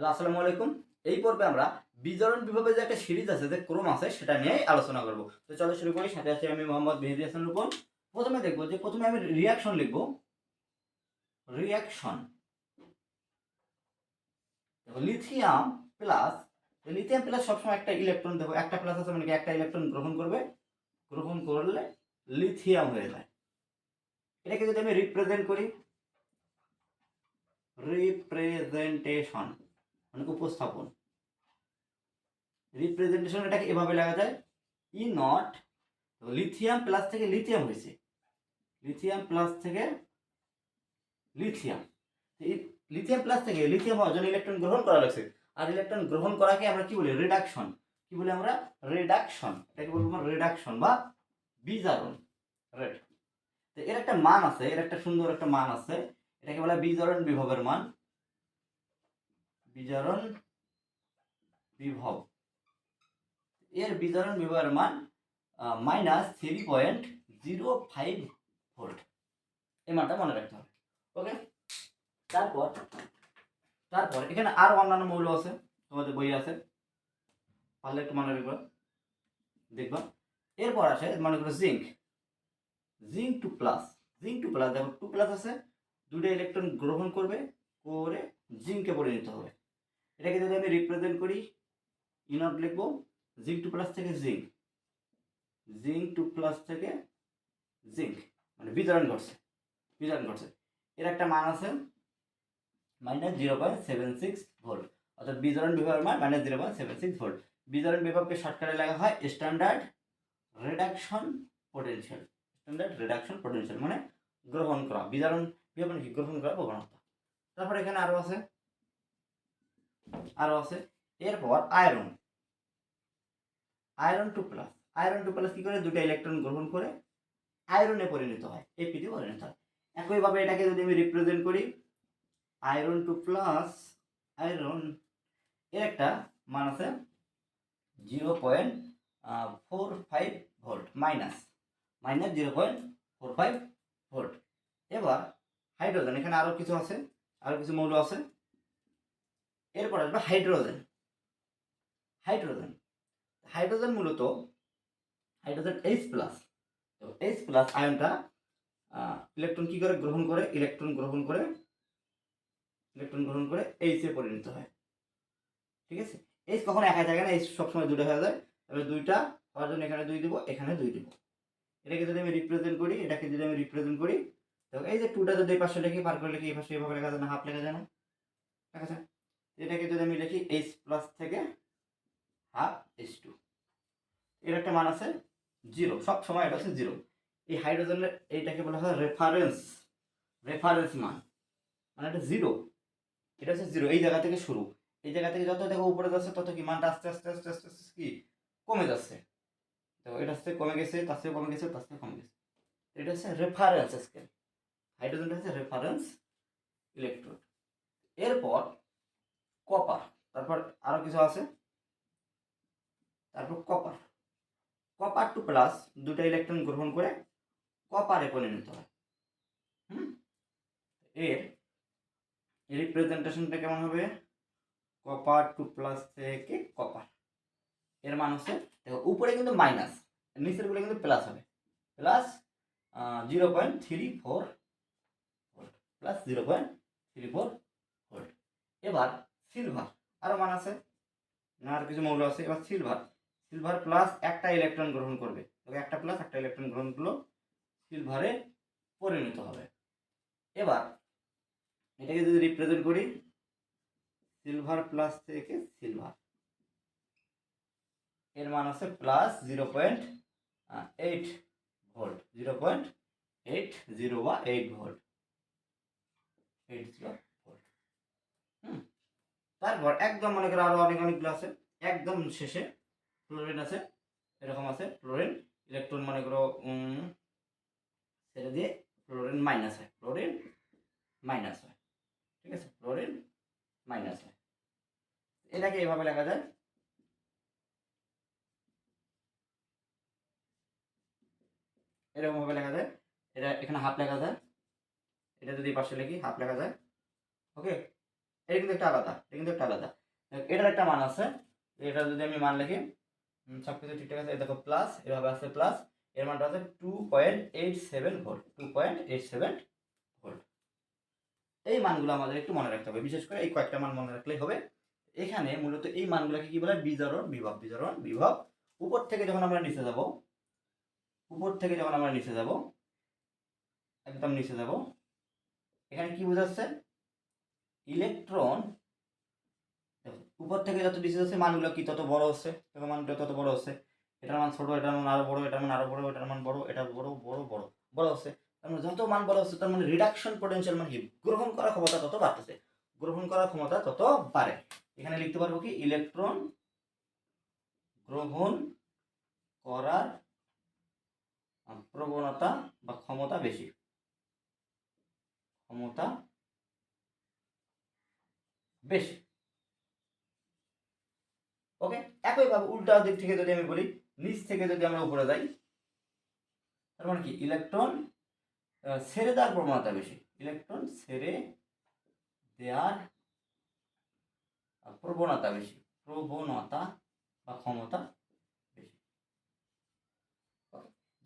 Hello, আসসালামু আলাইকুম। এই পর্বে আমরা বিজারণ বিভাগের যে একটা সিরিজ আছে, যে ক্রম আছে, সেটা নিয়ে আলোচনা করব। তো চলো শুরু করি, সাথে আছি আমি মোহাম্মদ মেহেদি হাসান রূপন প্রথমে দেখব যে প্রথমে আমি রিয়াকশন লিখব। রিয়াকশন দেখো লিথিয়াম প্লাস লিথিয়াম প্লাস সবসময় একটা ইলেকট্রন দেখো, একটা প্লাস আছে মানে একটা ইলেকট্রন গ্রহণ করবে। গ্রহণ করলে লিথিয়াম হয়ে যায়। এটাকে যদি আমি রিপ্রেজেন্ট করি রিপ্রেজেন্টেশন মানে উপস্থাপন। রিপ্রেজেন্টেশন এটাকে এভাবে লেখা যায় ই নট লিথিয়াম প্লাস থেকে লিথিয়াম হয়েছে। লিথিয়াম প্লাস থেকে লিথিয়াম লিথিয়াম প্লাস থেকে লিথিয়াম হওয়ার জন্য ইলেকট্রন গ্রহণ করা লাগছে। আর ইলেকট্রন গ্রহণ করাকে আমরা কি বলি? রিডাকশন কি বলি আমরা? রিডাকশন এটাকে বলব আমরা রিডাকশন বা বিজারণ। রেড তো এর একটা মান আছে, এর একটা সুন্দর একটা মান আছে। এটাকে বলা বিজারণ বিভবের মান। বিজারণ বিভব। এর বিজারণ বিভবের মান minus three point zero five volt এই মানটা মনে রাখতে হবে। ওকে তারপর তারপর এখানে আরও অন্যান্য মৌল আছে, তোমাদের বই আছে। পারলে একটু মনে রাখবা। দেখবা। এরপর আসে মনে করো zinc zinc two plus zinc two plus দেখো টু প্লাস আছে। দুটো ইলেকট্রন গ্রহণ করবে, করে জিঙ্কে পরিণত হবে। এটাকে যদি আমি রিপ্রেজেন্ট করি ইনট লিখব? জিঙ্ক টু প্লাস থেকে জিঙ্ক জিঙ্ক টু প্লাস থেকে জিঙ্ক মানে বিতরণ ঘটছে বিতরণ ঘটছে। এর একটা মান আছে minus zero point seven six volt অর্থাৎ বিতরণ বিভাগের মান minus zero point seven six volt বিতরণ বিভাগকে শর্টকাটে লেখা হয় standard reduction potential standard reduction potential মানে গ্রহণ করা। বিতরণ বিভাগ মানে কি? গ্রহণ করা প্রবণতা। তারপর এখানে আরও আছে আরও আছে। এরপর iron iron two plus iron two plus কি করে? দুটো ইলেকট্রন গ্রহণ করে আয়রনে পরিণত হয় এপিতে পরিণত হয়। একইভাবে এটাকে যদি আমি রিপ্রেজেন্ট করি আয়রন টু প্লাস আয়রন এর একটা মান আছে zero point four five volt minus minus zero point four five volt এবার হাইড্রোজেন এখানে আরও কিছু আছে আরও কিছু মৌল আছে। এরপর আসবে হাইড্রোজেন। হাইড্রোজেন। হাইড্রোজেন মূলত, হাইড্রোজেন এইচ প্লাস তো এইচ প্লাস আয়নটা ইলেকট্রন কি করে গ্রহণ করে? ইলেকট্রন গ্রহণ করে ইলেকট্রন গ্রহণ করে এইচে পরিণত হয়। ঠিক আছে? এইচ কখনো একাই থাকে না এইচ সবসময় দুটো হয়ে যায়। তাহলে দুইটা হওয়ার জন্য এখানে দুই দিব, এখানে দুই দিব। এটাকে যদি আমি রিপ্রেজেন্ট করি, এটাকে যদি আমি রিপ্রেজেন্ট করি তো এই যে টুটা যদি এই পাশে লিখি পার করে লিখি, এই পাশে এভাবে লেখা যায় না হাফ লেখা যায় না। ঠিক আছে এটাকে যদি আমি লিখি এইচ প্লাস থেকে হাফ এইচ টু এর একটা মান আছে জিরো সব সময় এটা হচ্ছে জিরো এই হাইড্রোজেনের এইটাকে বলা হয় রেফারেন্স রেফারেন্স মান। মানে এটা জিরো এটা হচ্ছে জিরো এই জায়গা থেকে শুরু। এই জায়গা থেকে যত দেখো উপরে যাচ্ছে, তত কি মানটা আস্তে আস্তে আস্তে আস্তে আস্তে কি কমে যাচ্ছে। তো এটা আস্তে কমে গেছে, তার থেকে কমে গেছে, তার থেকে কমে গেছে। এটা হচ্ছে রেফারেন্স স্কেল হাইড্রোজেনটা হচ্ছে রেফারেন্স ইলেকট্রোড এরপর কপার। তারপর আরও কিছু আছে? তারপর কপার। কপার টু প্লাস দুটো ইলেকট্রন গ্রহণ করে কপারে পরিণত হয়। হুম? এর রিপ্রেজেন্টেশনটা কেমন হবে? কপার টু প্লাস থেকে কপার। এর মান হচ্ছে, দেখো, উপরে কিন্তু মাইনাস, নিচেরগুলো কিন্তু প্লাস হবে। Plus zero point three four plus zero point three four এবার সিলভার আরও মান আছে? না, আর কিছু মৌল আছে। এবার সিলভার সিলভার প্লাস একটা ইলেকট্রন গ্রহণ করবে। তবে একটা প্লাস একটা ইলেকট্রন গ্রহণ করল সিলভারে পরিণত হবে। এবার এটাকে যদি রিপ্রেজেন্ট করি সিলভার প্লাস থেকে সিলভার এর মান আছে plus zero point eight volt zero point eight zero বা এইট ভোল্ট এইট জিরো তারপর একদম মনে করো আরও অনেক অনেকগুলো আছে। একদম শেষে ফ্লোরিন আছে, এরকম আছে ফ্লোরিন ইলেকট্রন মনে করো সেটা দিয়ে ফ্লোরিন মাইনাস হয় ফ্লোরিন মাইনাস হয়, ঠিক আছে? ফ্লোরিন মাইনাস হয়। এটাকে এভাবে লেখা যায়। এরকম ভাবে লেখা যায়। এটা এখানে হাফ লেখা যায়। এটা যদি পাশে লিখি হাফ লেখা যায়। ওকে এটা কিন্তু একটা আলাদা, এটা কিন্তু একটা আলাদা। এটার একটা মান আছে, এটা যদি আমি মান লিখি সব কিছু ঠিকঠাক আছে দেখো প্লাস এভাবে আছে প্লাস এর মানটা আছে two point eight seven volt two point eight seven volt এই মানগুলো আমাদের একটু মনে রাখতে হবে, বিশেষ করে এই কয়েকটা মান মনে রাখলেই হবে। এখানে মূলত এই মানগুলোকে কি বলে? বিজারণ, বিভব বিজারণ, বিভব। উপর থেকে যখন আমরা নিচে যাব, উপর থেকে যখন আমরা নিচে যাব, একদম নিচে যাব, এখানে কি বোঝাচ্ছে? ইলেকট্রন উপর থেকে যত নিচে যাচ্ছে মানগুলো কি, তত বড় হচ্ছে দেখো মানগুলো তত বড় হচ্ছে। এটার মান ছোট, এটার মান আরও বড়, এটার মান আরও বড়, এটার মান বড়, এটা বড় বড় বড় বড় হচ্ছে। তার মানে যত মান বড় হচ্ছে, তার মানে রিডাকশন পোটেনশিয়াল মানে কি? গ্রহণ করার ক্ষমতা তত বাড়তেছে। গ্রহণ করার ক্ষমতা তত বাড়ে। এখানে লিখতে পারব কি? ইলেকট্রন গ্রহণ করার প্রবণতা বা ক্ষমতা বেশি। ক্ষমতা বেশি। ওকে একইভাবে উল্টা দিক থেকে যদি আমি বলি, নিচ থেকে যদি আমরা উপরে যাই, তার মানে কি? ইলেকট্রন ছেড়ে দেওয়ার প্রবণতা বেশি। ইলেকট্রন ছেড়ে দেওয়ার প্রবণতা বেশি। প্রবণতা বা ক্ষমতা বেশি।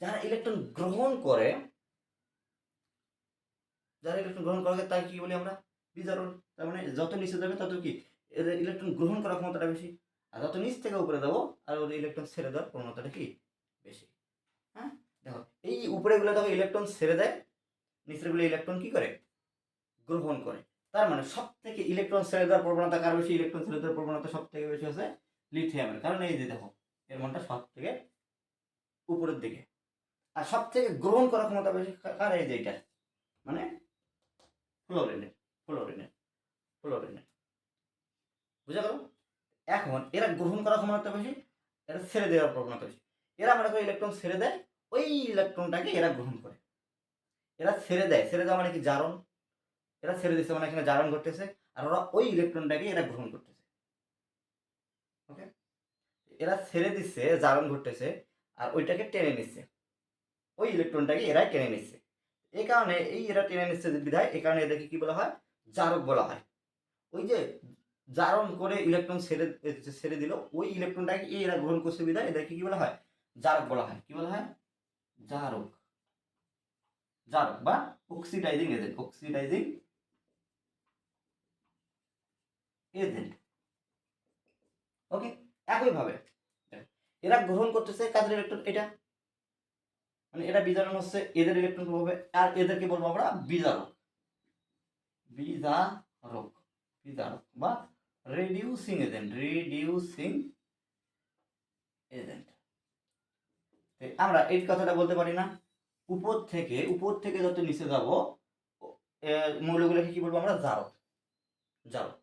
যারা ইলেকট্রন গ্রহণ করে, যারা ইলেকট্রন গ্রহণ করে তাই কি বলি আমরা? বিজারণ। তার মানে যত নিচে যাবে তত কি? এদের ইলেকট্রন গ্রহণ করার ক্ষমতাটা বেশি। আর যত নিচ থেকে উপরে যাব, আর ওদের ইলেকট্রন ছেড়ে দেওয়ার প্রবণতাটা কি? বেশি। হ্যাঁ? দেখো, এই উপরেগুলো দেখো ইলেকট্রন ছেড়ে দেয়, নিচেরগুলো ইলেকট্রন কি করে? গ্রহণ করে। তার মানে সব থেকে ইলেকট্রন ছেড়ে দেওয়ার প্রবণতা কার বেশি? ইলেকট্রন ছেড়ে দেওয়ার প্রবণতা সব থেকে বেশি হচ্ছে লিথিয়ামের কারণ এই যে দেখো, এর মানটা সব থেকে উপরের দিকে। আর সব থেকে গ্রহণ করার ক্ষমতা বেশি কার এই যে এটা? মানে ফ্লোরিনের ফ্লোরিনের ফ্লোরিনের বুঝা গেল? এখন এরা গ্রহণ করার ক্ষমতা বেশি এরা ছেড়ে দেওয়ার প্রবণতা বেশি এরা মনে করে ইলেকট্রন ছেড়ে দেয়, ওই ইলেকট্রনটাকে এরা গ্রহণ করে। এরা ছেড়ে দেয়, ছেড়ে দেওয়া মানে কি জারণ? এরা ছেড়ে দিচ্ছে মানে এখানে জারণ ঘটতেছে, আর ওরা ওই ইলেকট্রনটাকে এরা গ্রহণ করতেছে। ওকে এরা ছেড়ে দিচ্ছে জারণ ঘটতেছে, আর ওইটাকে টেনে নিচ্ছে। ওই ইলেকট্রনটাকে এরা টেনে নিচ্ছে। এই কারণে এই এরা টেনে নিচ্ছে বিধায় এই কারণে এদেরকে কি বলা হয়? জারক বলা হয়। ওই যে জারণ করে ইলেকট্রন ছেড়ে ছেড়ে দিল, ওই ইলেকট্রনটাকে এরা গ্রহণ করছে বিধায় এদেরকে কি বলা হয়? জারক বলা হয়। কি বলা হয়? জারক। জারক বা oxidising agent oxidising agent okay একইভাবে এরা গ্রহণ করতেছে কাদের ইলেকট্রন এটা। মানে এটা বিজারণ হচ্ছে এদের ইলেকট্রন প্রভাবে, আর এদেরকে বলব আমরা বিজারক। বিজারক। বিজারক বা রিডিউসিং এজেন্ট রিডিউসিং এজেন্ট আমরা এই কথাটা বলতে পারি না। উপর থেকে উপর থেকে যত নিচে যাব মৌলগুলোকে কি বলব আমরা? জারক। জারক।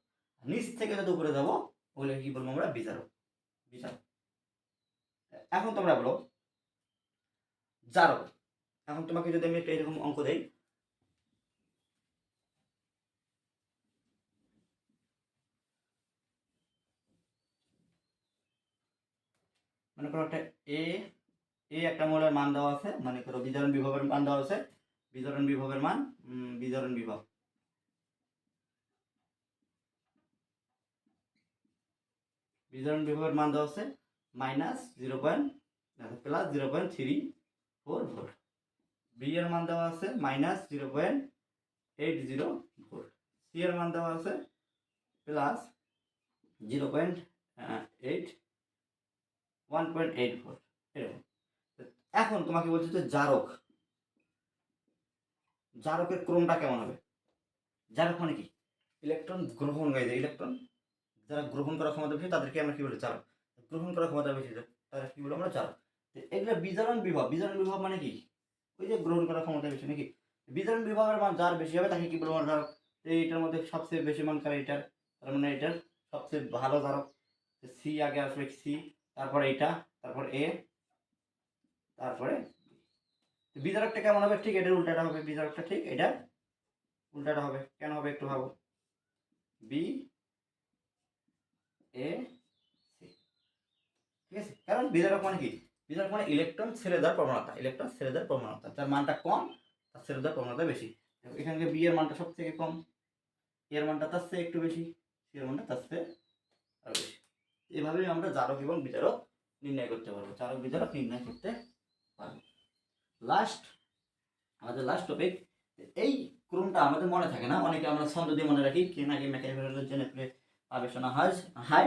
নিচ থেকে যত উপরে যাব, ওগুলোকে কি বলব আমরা? বিচারক। বিচারক। এখন তোমরা বলো, জারক। এখন তোমাকে যদি আমি একটা এরকম অঙ্ক দেই মনে করো একটা এ এ একটা মৌলের মান দেওয়া আছে, মনে করো বিজারণ বিভবের মান দেওয়া আছে, বিজারণ বিভবের মান বিজারণ বিভব। বিজারণ বিভবের মান দেওয়া আছে minus zero point plus zero point three four volt B এর মান দেওয়া আছে minus zero point eight zero volt C এর মান দেওয়া আছে plus zero point eight one point eight four এরকম। এখন তোমাকে বলছে যে জারক, জারকের ক্রমটা কেমন হবে? জারক মানে কি? ইলেকট্রন গ্রহণ যায় ইলেকট্রন, যারা গ্রহণ করার ক্ষমতা বেশি, তাদেরকে আমরা কি বলি? জারক। গ্রহণ করার ক্ষমতা বেশি তারা কি বলি আমরা জারক। এগুলো বিজারণ বিভব। বিজারণ বিভব মানে কি? ওই যে গ্রহণ করার ক্ষমতা বেশি নাকি? বিজারণ বিভাগের মান যার বেশি হবে, তাকে কি বলব আমরা? এইটার মধ্যে সবচেয়ে বেশি মান কার? এটার তার মানে এটার সবচেয়ে ভালো জারক সি আগে আসবে সি তারপরে এইটা তারপর এ তারপরে বিজারকটা কেমন হবে? ঠিক এটার উল্টাটা হবে বিজারকটা ঠিক এটা উল্টাটা হবে। কেন হবে একটু ভাবো। B A C. ঠিক আছে? কারণ বিজারক মানে কি? বিজারক মানে ইলেকট্রন ছেড়ে দেওয়ার প্রবণতা ইলেকট্রন ছেড়ে দেওয়ার প্রবণতা। তার মানটা কম তার ছেড়ে দেওয়ার প্রবণতা বেশি। দেখো, এখানে বি এর মানটা সব থেকে কম এর মানটা তার চেয়ে একটু বেশি এর মানটা তার চেয়ে আরও বেশি। এভাবেই আমরা জারক এবং বিচারক নির্ণয় করতে পারব। জারক, বিচারক নির্ণয় করতে পারব। লাস্ট আমাদের লাস্ট টপিক এই ক্রমটা আমাদের মনে থাকে না, অনেকে আমরা ছন্দ দিয়ে মনে রাখি, কে নাকি মেকাই ফেরানোর জন্য আবেশনা হাজ হাই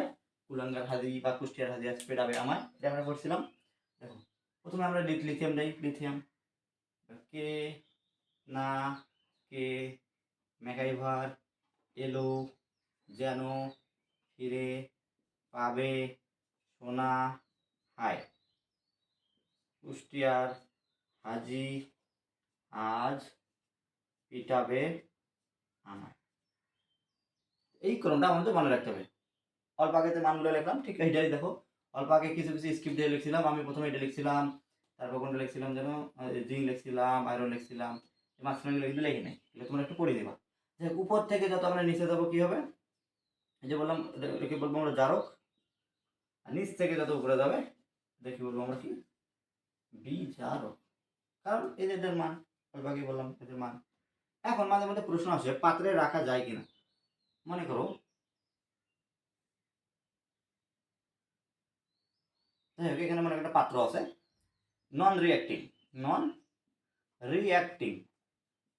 কুলাঙ্গার হাজি বা কুষ্টিয়ার হাজি আজ পেটাবে আমার এটা আমরা পড়ছিলাম। দেখো, প্রথমে আমরা লিথ লিথিয়াম দেই, লিথিয়াম। কে না কে ম্যাকাইভার, এলো, যেন, ফিরে পাবে সোনা হায়। কুষ্টিয়ার হাজি আজ পিটাবে আমায়। এই ক্রমটা আমাদের মনে রাখতে হবে। অল্প আগেতে মানগুলো লিখলাম, ঠিক এইটাই দেখো। অল্প আগে কিছু কিছু স্ক্রিপ্ট দিয়ে লিখছিলাম, আমি প্রথমে এটা লিখছিলাম, তারপর কোনটা লিখছিলাম যেন জিঙ্ক লিখছিলাম আয়রন লিখছিলাম মাঝখানে এগুলো লিখি নাই এগুলো তোমরা একটু পড়ে দেবা যে উপর থেকে যত আমরা নিচে যাব কি হবে? এই যে বললাম, এটাকে বলব আমরা জারক। আর নিচ থেকে যত উপরে যাবে, দেখি বলব আমরা কি? বি জারক কারণ এদের মান আগে বললাম এদের মান। এখন মাঝে মধ্যে প্রশ্ন আসে, পাত্রে রাখা যায় কিনা? মনে করো এখানে মনে একটা পাত্র আছে। নন রিয়াক্টিং নন রিয়াক্টিং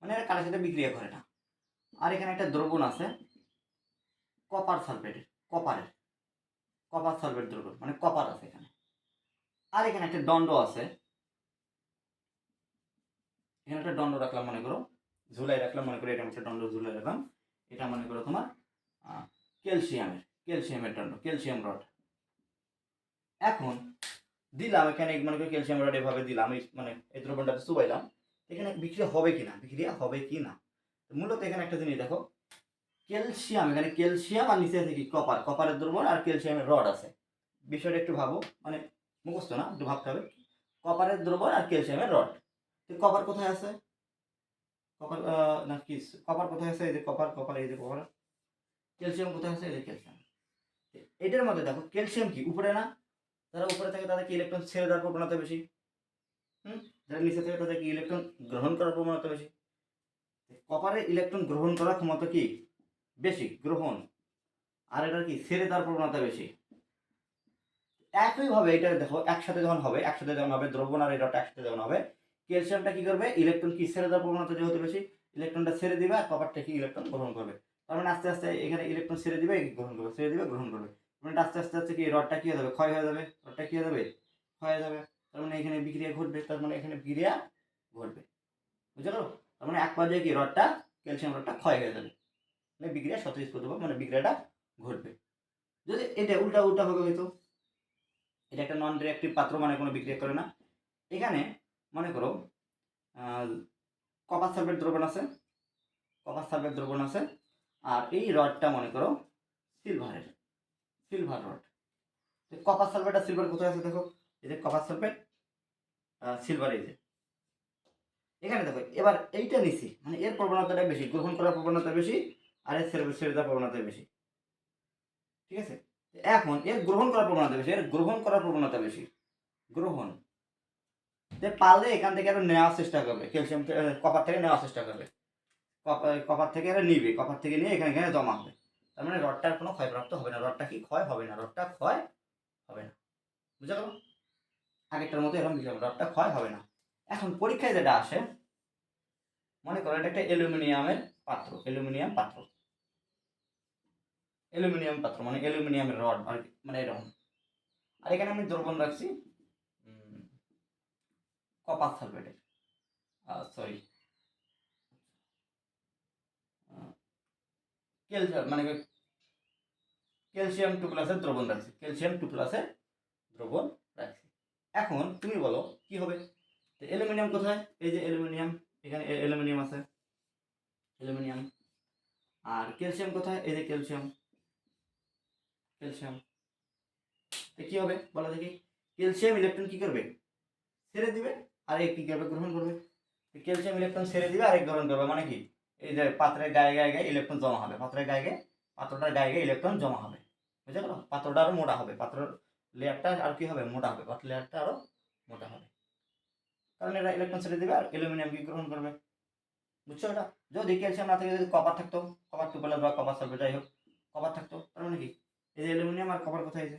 মানে এরা কারোর সাথে বিক্রিয়া করে না। আর এখানে একটা দ্রবণ আছে কপার সালফেটের কপারের কপার সালফেট দ্রবণ মানে কপার আছে এখানে। আর এখানে একটা দণ্ড আছে। এখানে একটা দণ্ড রাখলাম, মনে করো, ঝুলাই রাখলাম, মনে করো, এটা একটা দণ্ড ঝুলাই রাখলাম। এটা মনে করো তোমার ক্যালসিয়ামের ক্যালসিয়ামের দণ্ড, ক্যালসিয়াম রড। এখন দিলাম এখানে, মনে করো, ক্যালসিয়াম রড এভাবে দিলাম মানে এই দ্রবণটাতে চুবাইলাম। এখানে বিক্রিয়া হবে কি না বিক্রিয়া হবে কি না মূলত এখানে একটা জিনিস দেখো ক্যালসিয়াম, এখানে ক্যালসিয়াম আর নিচে আছে কি? কপার। কপারের দ্রবণ আর ক্যালসিয়ামের রড আছে। বিষয়টা একটু ভাবো। মানে মুখস্থ না, একটু ভাবতে হবে। কপারের দ্রবণ আর ক্যালসিয়ামের রড। তো কপার কোথায় আছে? কপার না, কি কপার কোথায় আছে? এই যে কপার কপার, এই যে কপার। ক্যালসিয়াম কোথায় আছে? এই যে ক্যালসিয়াম। এটার মধ্যে দেখো, ক্যালসিয়াম কি? উপরে না? যারা উপরে থাকে তাদের কি ইলেকট্রন ছেড়ে দেওয়ার প্রবণতা বেশি। হুম? যারা নিচে থাকে তাদের কি ইলেকট্রন গ্রহণ করার প্রবণতা বেশি। কপারের ইলেকট্রন গ্রহণ করার ক্ষমতা কি? বেশি, গ্রহণ। আর এটার কি? ছেড়ে দেওয়ার প্রবণতা বেশি। একইভাবে এটা দেখো, একসাথে যখন হবে, একসাথে যখন হবে, দ্রবণ আর এটা একসাথে যখন হবে, ক্যালসিয়ামটা কি করবে? ইলেকট্রন কি ছেড়ে দেওয়ার প্রবণতা যেহেতু বেশি, ইলেকট্রনটা ছেড়ে দিবে আর কপারটা কি ইলেকট্রন গ্রহণ করবে। তার মানে আস্তে আস্তে এখানে ইলেকট্রন ছেড়ে দিবে গ্রহণ করবে, ছেড়ে দিবে, গ্রহণ করবে। মানে আস্তে আস্তে আস্তে কি, রডটা কি হয়ে যাবে? ক্ষয় হয়ে যাবে। রডটা কি হয়ে যাবে? ক্ষয় হয়ে যাবে। তার মানে এখানে বিক্রিয়া ঘটবে, তার মানে এখানে বিক্রিয়া ঘটবে। পারো তার মানে এক পর্যায়ে কি, রডটা, ক্যালসিয়াম রডটা ক্ষয় হয়ে যাবে। মানে বিক্রিয়া স্বতঃস্ফূর্তভাবে মানে বিক্রিয়াটা ঘটবে। যদি এটা উল্টা উল্টা হবে হয়তো এটা একটা নন রিয়াক্টিভ পাত্র মানে কোনো বিক্রিয়া করে না। এখানে মনে করো কপার সালফেট দ্রবণ আছে কপার সালফেট দ্রবণ আছে, আর এই রডটা মনে করো সিলভারের সিলভার রড কপার সালফেট আর সিলভার কোথায় আছে দেখো? এই যে কপার সালফেট সিলভার এই যে। এখানে দেখো, এবার এইটা নিছি মানে এর প্রবণতাটা বেশি, গ্রহণ করার প্রবণতা বেশি আর এর দেওয়ার প্রবণতা বেশি। ঠিক আছে? এখন এর গ্রহণ করার প্রবণতা বেশি, এর গ্রহণ করার প্রবণতা বেশি। গ্রহণ। যে পারলে এখান থেকে আরও নেওয়ার চেষ্টা করবে। ক্যালসিয়াম কপার থেকে নেওয়ার চেষ্টা করবে। কপার থেকে এরা নিবে। কপার থেকে নিয়ে এখানে এখানে জমা হবে। তার মানে রডটার কোনো ক্ষয়প্রাপ্ত হবে না। রডটা কি ক্ষয় হবে না? রডটা ক্ষয় হবে না। বুঝা গেল আগেরটার মতো এরকম বিষয় রডটা ক্ষয় হবে না। এখন পরীক্ষায় যেটা আসে, মনে করো এটা একটা অ্যালুমিনিয়ামের পাত্র, অ্যালুমিনিয়াম পাত্র। অ্যালুমিনিয়াম পাত্র মানে অ্যালুমিনিয়ামের রড মানে এরকম। আর এখানে আমি দ্রবণ রাখছি কপার সালফেটের। সরি ক্যালসিয়াম মানে ক্যালসিয়াম টু প্লাসের দ্রবণ রাখছি, ক্যালসিয়াম টু প্লাসের দ্রবণ রাখছি। এখন তুমি বলো, কি হবে? তো অ্যালুমিনিয়াম কোথায়? এই যে অ্যালুমিনিয়াম, এখানে অ্যালুমিনিয়াম আছে। অ্যালুমিনিয়াম। আর ক্যালসিয়াম কোথায়? এই যে ক্যালসিয়াম। ক্যালসিয়াম। তো কি হবে? বলো দেখি। ক্যালসিয়াম ইলেকট্রন কি করবে? ছেড়ে দিবে, আর এক কি করবে? গ্রহণ করবে। ক্যালসিয়াম ইলেকট্রন ছেড়ে দিবে, আর এক গ্রহণ করবে। মানে কি? এই যে পাত্রের গায়ে গায়ে গায়ে ইলেকট্রন জমা হবে। পাত্রের গায়ে গায়ে পাত্রটার গায়ে গায়ে ইলেকট্রন জমা হবে। বুঝতে গেল পাত্রটা আরও মোটা হবে। পাত্রের লেয়ারটা আর কি হবে? মোটা হবে। পাত্র লেয়ারটা আরও মোটা হবে। কারণ এরা ইলেকট্রন ছেড়ে দিবে, আর অ্যালুমিনিয়াম কি গ্রহণ করবে? বুঝছ এটা? যদি ক্যালসিয়াম না থাকে, যদি কপার থাকতো। কপার টু প্লাস বা কপার সালফেট যাই হোক। কপার থাকতো। তার মানে কি? এই যে অ্যালুমিনিয়াম আর কপার কোথায় আছে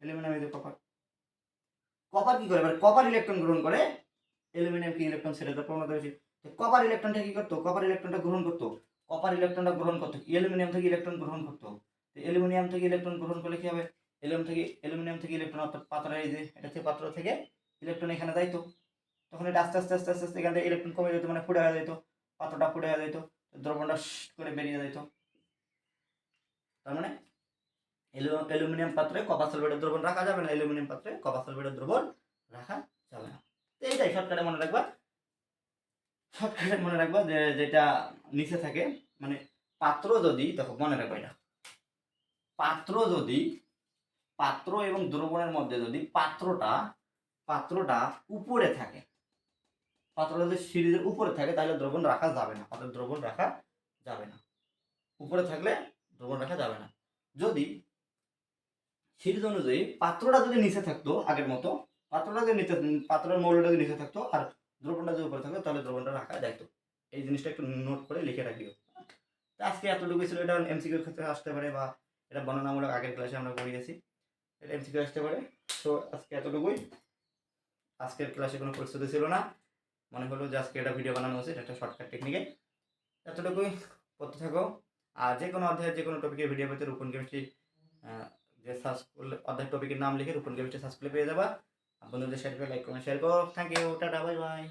অ্যালুমিনিয়াম এই যে কপার কপার কি করে? এবার কপার ইলেকট্রন গ্রহণ করে অ্যালুমিনিয়াম কি ইলেকট্রন ছেড়ে দেওয়ার প্রবণতা বেশি কপার ইলেকট্রনটা কি করতো? কপার ইলেকট্রনটা গ্রহণ করতো। কপার ইলেকট্রনটা গ্রহণ করতো। অ্যালুমিনিয়াম থেকে ইলেকট্রন গ্রহণ করতো। তো অ্যালুমিনিয়াম থেকে ইলেকট্রন গ্রহণ করলে কি হবে? অ্যালুমিনিয়াম থেকে অ্যালুমিনিয়াম থেকে ইলেকট্রন অর্থাৎ পাত্রের এই যে, এটা থেকে পাত্র থেকে ইলেকট্রন এখানে যাইতো। তখন এটা আস্তে আস্তে আস্তে আস্তে আস্তে এখান থেকে ইলেকট্রন কমে যেত মানে ফুটে হয়ে যেত পাত্রটা ফুটে হয়ে যেত দ্রবণটা করে বেরিয়ে যেত তার মানে অ্যালুমিনিয়াম পাত্রে কপার সালফেটের দ্রবণ রাখা যাবে না, অ্যালুমিনিয়াম পাত্রে কপার সালফেটের দ্রবণ রাখা যাবে না। তো এইটাই শর্টকাটে মনে রাখবা। শর্টকাটে মনে রাখবা যে যেটা নিচে থাকে মানে পাত্র যদি, দেখো, মনে রাখবা এটা। পাত্র যদি, পাত্র এবং দ্রবণের মধ্যে যদি পাত্রটা পাত্রটা উপরে থাকে পাত্রটা যদি সিরিজের উপরে থাকে, তাহলে দ্রবণ রাখা যাবে না। পাত্রের দ্রবণ রাখা যাবে না। উপরে থাকলে দ্রবণ রাখা যাবে না। যদি সিরিজ অনুযায়ী পাত্রটা যদি নিচে থাকতো আগের মতো, পাত্রটা যদি নিচে পাত্রের মৌলটা যদি নিচে থাকতো আর দ্রবণটা যদি উপরে থাকতো, তাহলে দ্রবণটা রাখা যাইতো এই জিনিসটা একটু নোট করে লিখে রাখিও। তো আজকে এতটুকু ছিল, এটা এমসিকিউর ক্ষেত্রে আসতে পারে বা এটা বর্ণনামূলক আগের ক্লাসে আমরা পড়িয়েছি এটা এমসিকিউ আসতে পারে। তো আজকে এতটুকুই। আজকের ক্লাসে কোনো প্রস্তুতি ছিল না। মনে হলো যে আজকে এটা ভিডিও বানানো উচিত, একটা শর্টকাট টেকনিকে এতটুকুই। পড়তে থাকো। আর যে কোনো অধ্যায়ের যে কোনো টপিকের ভিডিও পেতে রূপন কেমিস্ট্রি যে সার্চ করলে অধ্যায় টপিকের নাম লিখে রূপন কেমিস্ট্রি সার্চ করলে পেয়ে যাবা। বন্ধুদের সাথে লাইক কমেন্ট শেয়ার করো। Thank you tata bye bye